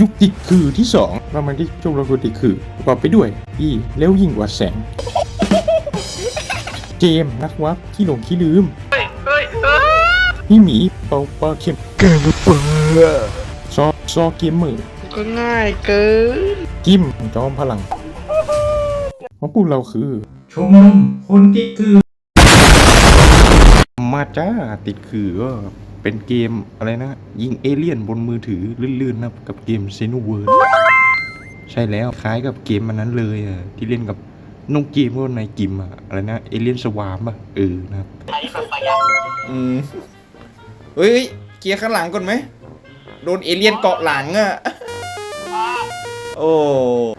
ยุคติดคือที่สองเรามาที่ชมรมคนติดคือประกอบไปด้วยอีแล้วยิ่งกว่าแสง เจมส์นักวับขี้หลงขี้ลืมเฮ้ยเฮ้ยเฮ้ยพี่หมีเปาปลาเข็มแกงเปิดซอซอเกมเมอร์ก็ง่ายเกินกิมจอมพลังของพวกเราคือชมรมคนติดคือ มาจ้าติดคือก็ เป็นเกมอะไรนะ ยิงเอเลี่ยนบนมือถือลื่นๆนะครับกับเกมเซนูเวิร์ใช่แล้วคล้ายกับเกมมันนั้นเลยอะที่เล่นกับน้องเกมว่าในกิมอะอะไรนะเอเลี่ยนสวามอะเออนะครับอืมเฮ้ยเกียร์ข้างหลังก่อนไหมโดนเอเลี่ยนเกาะหลังอะโอ้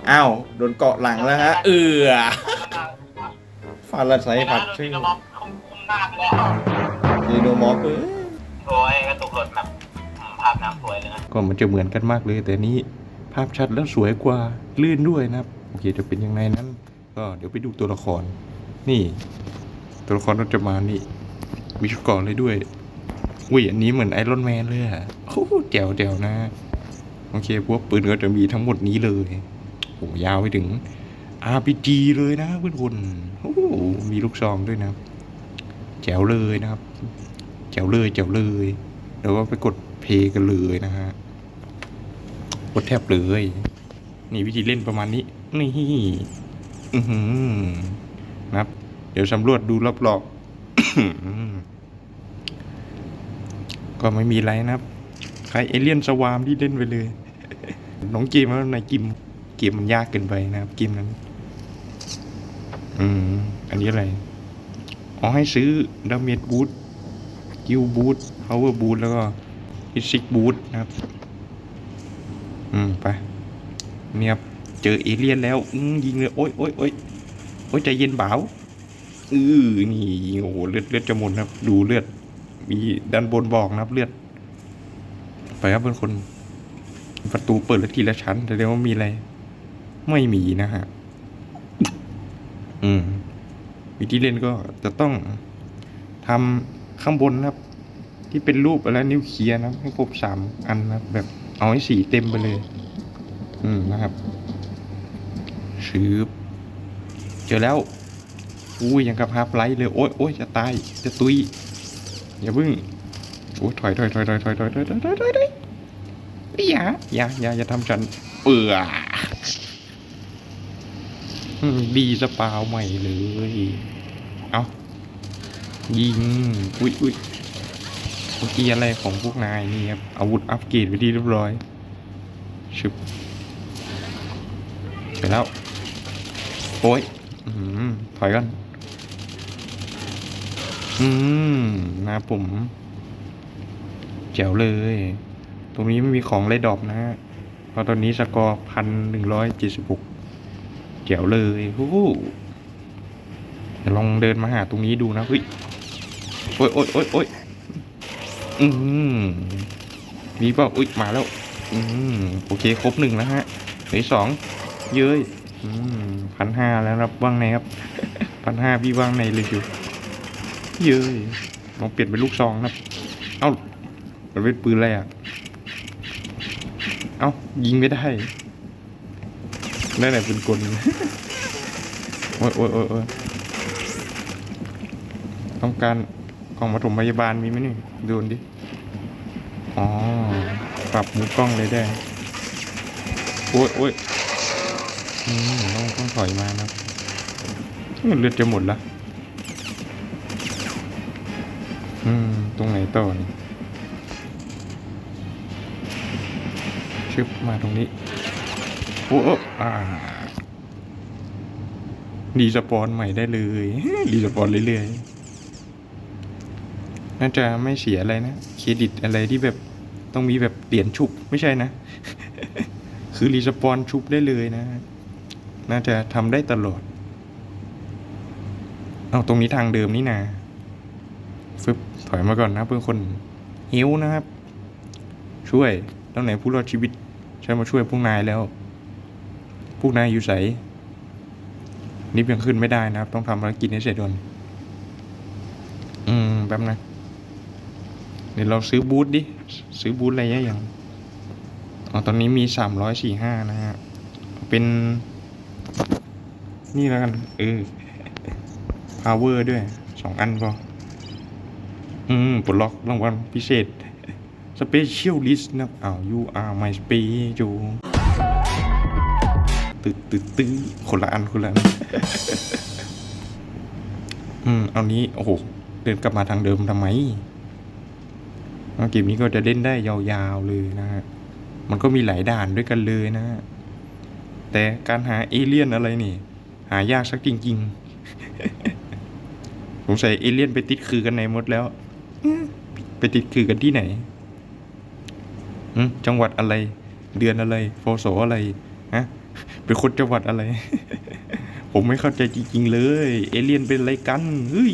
อ้าวโดนเกาะหลังแล้วฮะเอือฟาราไซผัดชื่อคุมหน้าไปแล้วยีโนมอฟเอ้ย โอ้ยกระตุกรถแบบภาพน้ำสวยเลยนะก็มันจะเหมือนกันมากเลย แต่นี้ภาพชัดแล้วสวยกว่าลื่นด้วยนะครับโอเคจะเป็นยังไงนั้น ก็เดี๋ยวไปดูตัวละคร นี่ ตัวละครเราจะมานี่ มีชุดก่อนเลยด้วยอุ้ยอันนี้เหมือนไอรอนแมนเลยอะโอ้แจ๋วแจ๋วนะ โอเคพวกปืนก็จะมีทั้งหมดนี้เลยโอ้ยาวไปถึง RPG เลยนะเพื่อนคนโอ้โหมีลูกซองด้วยนะ แจ๋วเลยนะครับ จ๋วเลยแจ๋วเลยแล้วก็ไปกดเพย์กันเลยนะฮะกดแทบเลย นี่วิธีเล่นประมาณนี้ นี่อือหือนะครับ เดี๋ยวสำรวจดูรอบๆก็ไม่มีอะไรนะครับ ใครเอเลี่ยนสวามที่เล่นไปเลย น้องเกมว่าในกิมเกมมันยากเกินไปนะครับเกมนั้น อืม อันนี้อะไร อ๋อให้ซื้อดาเมจบูท กิลบูทพาวเวอร์บูทแล้วก็ฟิสิกบูทนะครับ อืม ไปเนี่ยครับเจอเอเลี่ยนแล้วอืยิงเลย โอ๊ยโอ๊ยโอ๊ยโอ๊ยใจเย็นเบาอือนี่ยิงโอ้โหเลือดเลือดจะหมดครับ ดูเลือด มีด้านบนบอกนะครับเลือด ไปครับเพื่อนคน ประตูเปิดแล้วทีละชั้นแสดงว่ามีอะไร ไม่มีนะฮะ อืม วิธีเล่นก็จะต้องทำ ข้างบนนะครับ ที่เป็นรูปอะไรนิ้วเคลียร์นะให้ครบสามอันนะแบบเอาให้สีเต็มไปเลย อืมนะครับชืบเจอแล้วอุ้ยยังกับฮาร์ปไลท์เลยโอ๊ยโอ๊ยจะตายจะตุยอย่าพึ่งโอ้ยถอยถอยถอยถอยถอยถอยถอยถอยถอยถอยถอยอย่าอย่าอย่าอย่าทำฉันเปื่ออืมดีสปาวใหม่เลย เอา ยิง อุ้ยอุ้ยเมื่อกี้อะไรของพวกนายนี่ครับ อาวุธอัปเกรดไปที่เรียบร้อย ชึบไปแล้ว โอ้ยอืมถอยกันอืมนะผมแจ๋วเลย ตรงนี้ไม่มีของไรดอปนะเพราะตอนนี้สกอร์พันหนึ่งร้อยเจ็ดสิบหกแจ๋วเลยฮู้ฮู้เดี๋ยวลองเดินมาหาตรงนี้ดูนะเฮ้ย โอ้ยโอ้ยโอ้ยโอ้ยอืมมีเปล่าอุ้ยมาแล้ว อืมโอเคครบหนึ่งแล้วฮะเหลือสองเย้ยอืมพันห้าแล้วครับว่างในครับพันห้าพี่ว่างในเลยอยู่เย้ยลองเปลี่ยนเป็นลูกซองนะครับ เอ้ามันเป็นปืนอะไรอะ เอ้ายิงไม่ได้นั่นแหละปืนกลโอ้ยโอ้ยโอ้ยต้องการ กล่องปฐมพยาบาลมีไหมนี่ดูดิ อ๋อ ปรับมุมกล้องเลยได้ โอ้ยโอ้ยอืมต้องต้องถอยมานะเลือดจะหมดละอืม ตรงไหนต่อนี่ชึบมาตรงนี้โอ้โอ้อ่ารีสปอนใหม่ได้เลยรีสปอนเรื่อยๆ น่าจะไม่เสียอะไรนะ เครดิตอะไรที่แบบต้องมีแบบเหรียญชุบไม่ใช่นะ คือรีสปอนชุบได้เลยนะ น่าจะทำได้ตลอด เอาตรงนี้ทางเดิมนี่นาฟึบถอยมาก่อนนะเพื่อนคนหิวนะครับ ช่วยตั้งไหนผู้รอดชีวิตใช้มาช่วยพวกนายแล้ว พวกนายอยู่ใสนี่ยังขึ้นไม่ได้นะครับ ต้องทำภารกิจให้เสร็จก่อนอืม แป๊บนะ เดี๋ยวเราซื้อบูธดิ ซื้อบูธอะไรอย่างออ๋อตอนนี้มีสามร้อยสี่ห้านะฮะ เป็น นี่แล้วกัน เออ power ด้วย สองอันพออืมปลดล็อกรางวัลพิเศษ specialist นะอ้าว you are my special ตึ๊ดตึ๊ดตึ๊ดคนละอันคนละอันอืม เอานี้ โอ้โห เดินกลับมาทางเดิมทำไม เกมนี้ก็จะเล่นได้ยาวๆเลยนะฮะ มันก็มีหลายด่านด้วยกันเลยนะฮะ แต่การหาเอเลี่ยนอะไรนี่ หายากสักจริงๆสงสัยเอเลี่ยนไปติดคือกันในมดแล้ว ไปติดคือกันที่ไหน จังหวัดอะไร เดือนอะไรโฟโสอะไร ฮะ เป็นคนจังหวัดอะไร ผมไม่เข้าใจจริงๆเลย เอเลี่ยนเป็นอะไรกัน เฮ้ย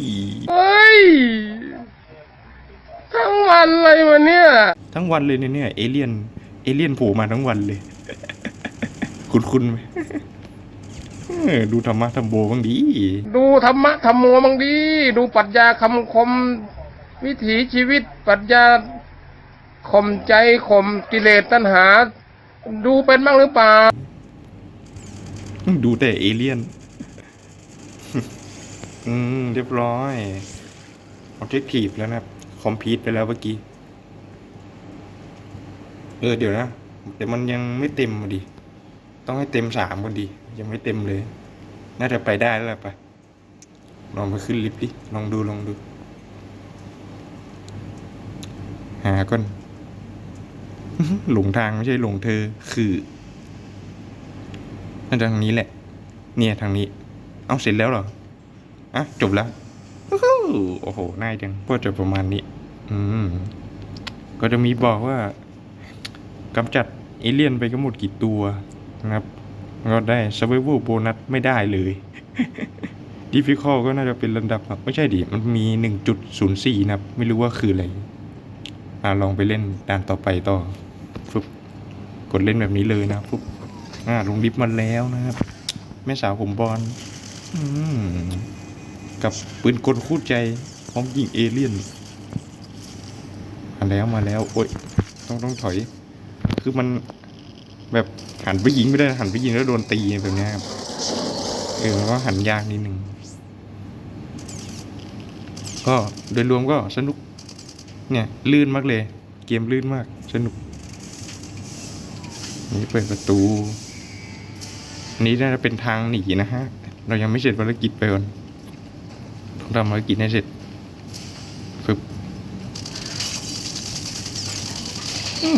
ทั้งวันเลยวันเนี้ยทั้งวันเลยเนี่ยเนี่ยเอเลี่ยนเอเลี่ยนโผล่มาทั้งวันเลย คุณคุณไหมเออดูธรรมะธรรมโบบ้างดี ดูธรรมะธรรมโมบางดี ดูปรัชญาคำคม วิถีชีวิตปรัชญาข่มใจข่มกิเลสตัณหา ดูเป็นบ้างหรือเปล่า ดูแต่เอเลี่ยน อืม เรียบร้อย objective แล้วนะครับ complete ไปแล้วเมื่อกี้ เออเดี๋ยวนะ แต่มันยังไม่เต็มอะดิต้องให้เต็มสามก่อดิยังไม่เต็มเลย น่าจะไปได้แล้วล่ะปะลองไปขึ้นลิฟต์ดิ ลองดูลองดู หาก่อนหลงทางไม่ใช่หลงเธอ คือน่าจะทางนี้แหละ เนี่ยทางนี้ เอาเสร็จแล้วเหรอ อะ จบแล้ว โอ้โหน่ายจังก็จะประมาณนี้ อืม ก็จะมีบอกว่ากำจัดเอเลี่ยนไปก็หมดกี่ตัวนะครับ ก็ได้ survival bonus ไม่ได้เลย difficult ก็น่าจะเป็นระดับแบบไม่ใช่ดิ มันมี 1.04 นะครับ ไม่รู้ว่าคืออะไร อ่าลองไปเล่นด่านต่อไปต่อฟึบกดเล่นแบบนี้เลยนะฟึบอ่าลงลิฟต์มาแล้วนะครับ แม่สาวผมบอลอืม กับปืนกลคู่ใจพร้อมยิงเอเลี่ยนมาแล้วมาแล้วโอ๊ยต้องต้องถอย คือมันแบบหันไปยิงไม่ได้หันไปยิงแล้วโดนตีแบบนี้ครับเออมันก็หันยากนิดนึงก็โดยรวมก็สนุก เนี่ย ลื่นมากเลย เกมลื่นมากสนุก นี่เปิดประตูอันนี้น่าจะเป็นทางหนีนะฮะ เรายังไม่เสร็จภารกิจไปก่อน ทำภารกิจให้เสร็จฝึบ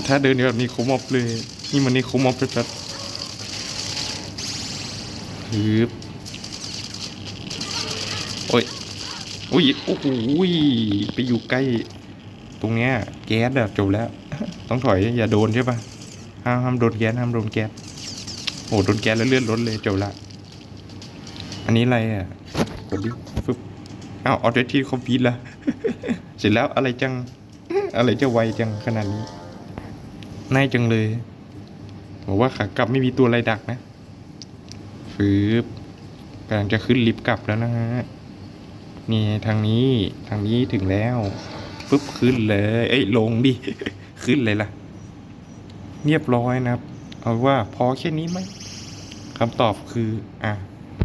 ถ้าเดินแบบนี้โคมอบเลย นี่มันนี่โคมอบชัดๆฮึบโอ้ยโอ้ยโอ้โหยไปอยู่ใกล้ ตรงเนี้ย แก๊สอะจบแล้ว ต้องถอยอย่าโดนใช่ปะห้ามห้ามโดนแก๊สห้ามโดนแก๊สโอ้โดนแก๊สแล้วเลื่อนรถเลยจบละ อันนี้อะไรอะ กดดิฟึบ อ้าวออเดอร์ที่คอมพิวต์ละเสร็จแล้วอะไรจัง อะไรจะไวจังขนาดนี้น่ายจังเลยบอกว่าขากลับไม่มีตัวอะไรดักนะฟืบกำลังจะขึ้นลิฟต์กลับแล้วนะฮะนี่ทางนี้ทางนี้ถึงแล้วปึ๊บขึ้นเลย เอ้ยลงดิ ขึ้นเลยล่ะ เรียบร้อยนะครับ เอาว่าพอแค่นี้ไหมคำตอบคือ อะ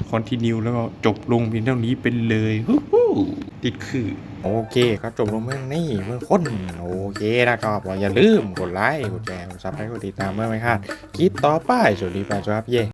คอนติเนียแล้วก็จบลงเพียงเท่านี้เป็นเลยฮู ติดคือ โอเคครับจบลงเมื่อนี่เมื่อคนโอเคนะครับอย่าลืมกดไลค์กดแชร์กดซับสไครต์กดติดตามเมื่อไม่พลาดคลิปต่อไปสวัสดีแฟนครับเย่